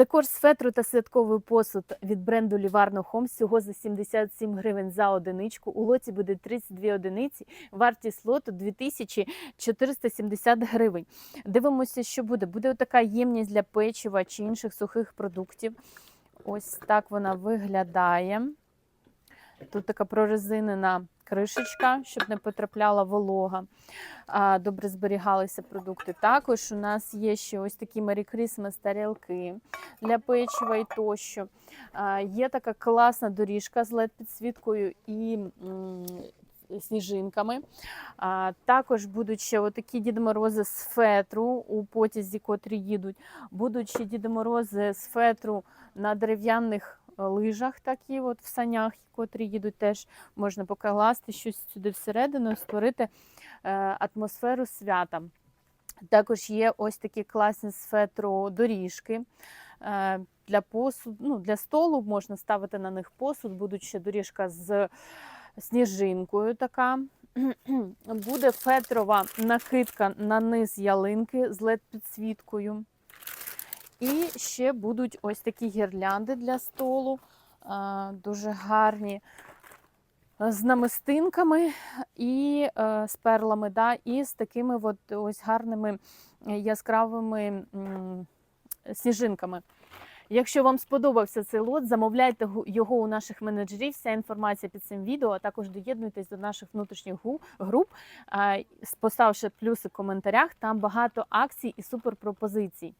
Декор з фетру та святковий посуд від бренду Livarno Home всього за 77 гривень за одиничку. У лоті буде 32 одиниці. Вартість лоту 2470 гривень. Дивимося, що буде. Буде така ємність для печива чи інших сухих продуктів. Ось так вона виглядає. Тут така прорезинена кришечка, щоб не потрапляла волога. Добре зберігалися продукти. Також у нас є ще ось такі Merry Christmas тарілки для печива і тощо. Є така класна доріжка з LED-підсвіткою і м, сніжинками. А, Також будуть ще отакі Діди Морози з фетру у потязі, котрі їдуть. Будуть ще Діди Морози з фетру на дерев'яних е, лижах, такі от в санях, котрі їдуть, теж можна покласти щось сюди всередину, створити е, атмосферу свята. Також є ось такі класні з фетру доріжки. е, Для посуду, ну, для столу можна ставити на них посуд, будуть ще доріжка з сніжинкою така. Буде фетрова накидка на низ ялинки з LED-підсвіткою. І ще будуть ось такі гірлянди для столу, дуже гарні, е, з намистинками і е, з перлами, да, і з такими от ось гарними е, яскравими сніжинками. Якщо вам сподобався цей лот, замовляйте його у наших менеджерів. Вся інформація під цим відео, а також доєднуйтесь до наших внутрішніх груп, поставивши плюси в коментарях. Там багато акцій і суперпропозицій.